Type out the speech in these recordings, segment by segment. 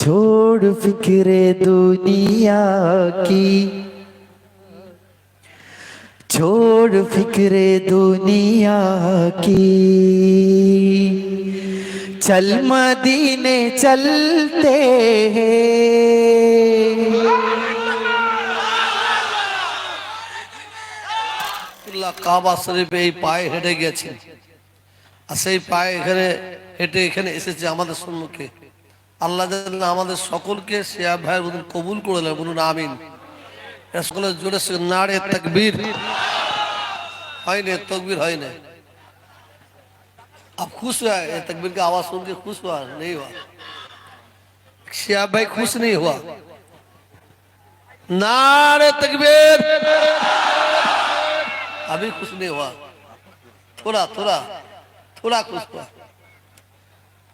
छोड़ फिक्रे दुनिया की छोड़ फिक्रे दुनिया की चल मदीने चलते हैं আল্লাহ কাবা শরীফে এই পায়ে হেঁটে গেছেন আর সেই পায়ে এখানে হেঁটে এখানে এসেছে আমাদের সম্মুখে আল্লাহ যেন আমাদের সকলকে শেয়া ভাইয়ের মতন কবুল করে নেয় বলুন আমিন এরা সকলের জোরে সে নাড়ে তকবীর হয়নি তকবীর হয় না अब खुश हुआ है ये तकबीर की आवाज सुन के खुश हुआ नहीं हुआ शिया भाई खुश नहीं हुआ नारे तकबीर अभी खुश नहीं हुआ थोड़ा थोड़ा थोड़ा खुश हुआ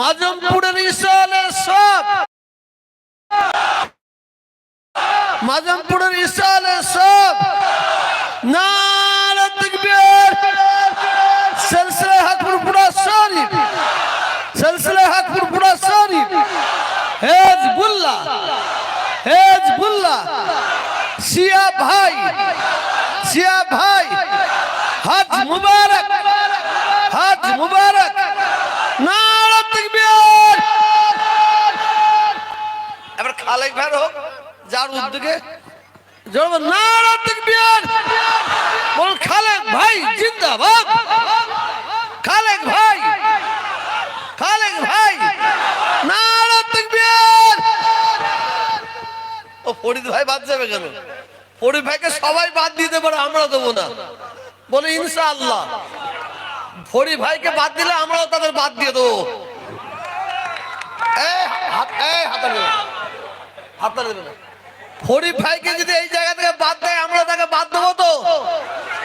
মাজমপুরের ইসালের সব মাজমপুরের ইসালের সব নারা তাকবীর সিলসিলে হক ফুরফুরা শরীফ সিলসিলে হক ফুরফুরা শরীফ হেজবুল্লাহ হেজবুল্লাহ শিয়া ভাই শিয়া ভাই হজ মুবারক হজ খালেক ভাই, জিন্দাবাদ। খালেক ভাই খালেক ভাই ও, ফরিদ ভাই বাদ যাবে কেন? ফরিদ ভাইকে সবাই বাদ দিতে পারে আমরা দেবো না। বলে, ইনশাআল্লাহ। ফরিদ ভাইকে বাদ দিলে আমরাও তাদের বাদ দিয়ে দেবো। হাত- হাতটা নেবে না। হাতটা নেবে না। ফরিদ ভাইকে যদি এই জায়গা থেকে বাদ দেয় আমরা তাকে বাদ দেবো তো।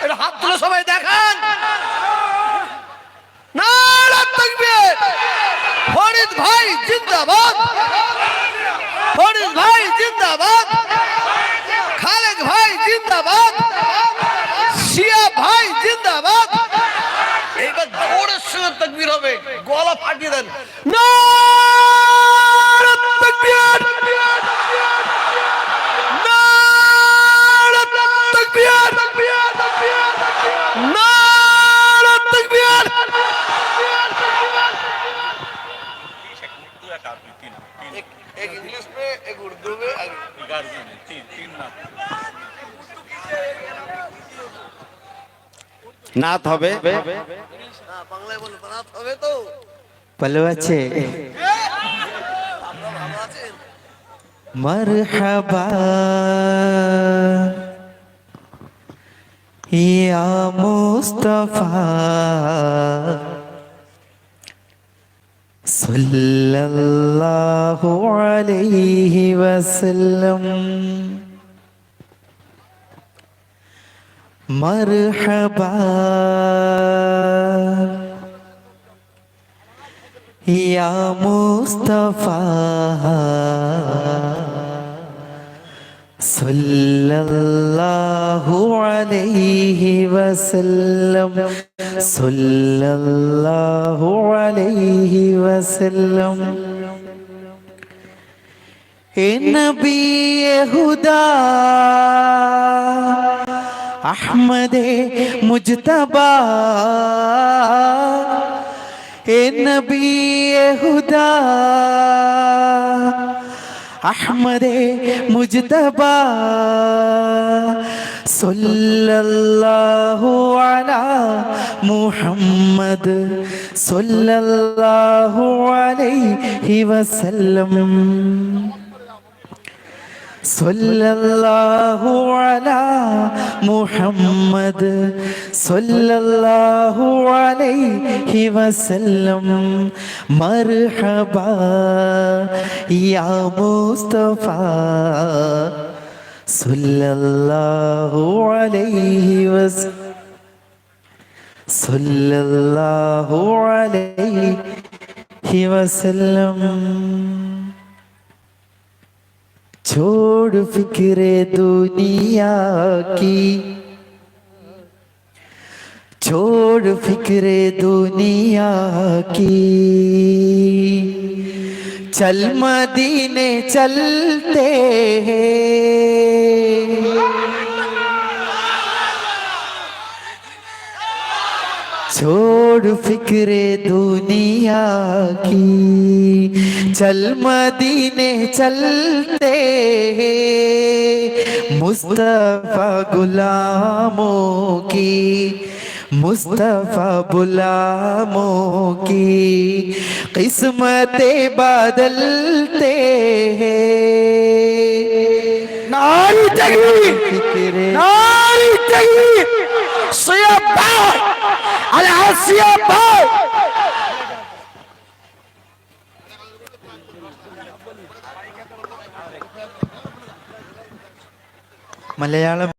এটা হাত তুলে সবাই দেখান। ফরিদ ভাই জিন্দাবাদ। ফরিদ ভাই জিন্দাবাদ। খালেক ভাই জিন্দাবাদ। শিয়া ভাই জিন্দাবাদ। এইবার জোরের সঙ্গে তকবীর হবে। গলা ফাটিয়ে দেন। নারা নাত হবে। ভালো আছে। মরহাবা। ইয়া মুস্তফা। সাল্লাল্লাহু আলাইহি ওয়াসাল্লাম। മർഹബ. യാ മുസ്തഫ. സല്ലല്ലാഹു അലൈഹി വസല്ലം. സല്ലല്ലാഹു അലൈഹി വസല്ലം. എ നബിയഹുദാ അഹമ്മദേ മുജ്തബ. ഹുദാ. അഹമ്മദേ മുജ്തബ. സൊല്ലാഹു അല മുഹമ്മദ് സല്ലല്ലാഹു അലൈഹി വസല്ലം. സല്ലല്ലാഹു അലാ മുഹമ്മദ് സല്ലല്ലാഹു അലൈഹി വസല്ലം. മർഹബ യാ മുസ്തഫ സല്ലല്ലാഹു അലൈഹി വസല്ലം സല്ലല്ലാഹു അലൈഹി വസല്ലം. چھوڑ فکر دنیا کی۔ چھوڑ فکر دنیا کی۔ چل مدینے چلتے ہیں۔ چھوڑ فکر دنیا کی۔ چل مدینے چلتے مصطفیٰ غلاموں کی، مصطفیٰ بلاموں کی قسمتیں بادلتے ہیں۔ ناری تکبیر ناری تکبیر سیابا الحسیابا മലയാളം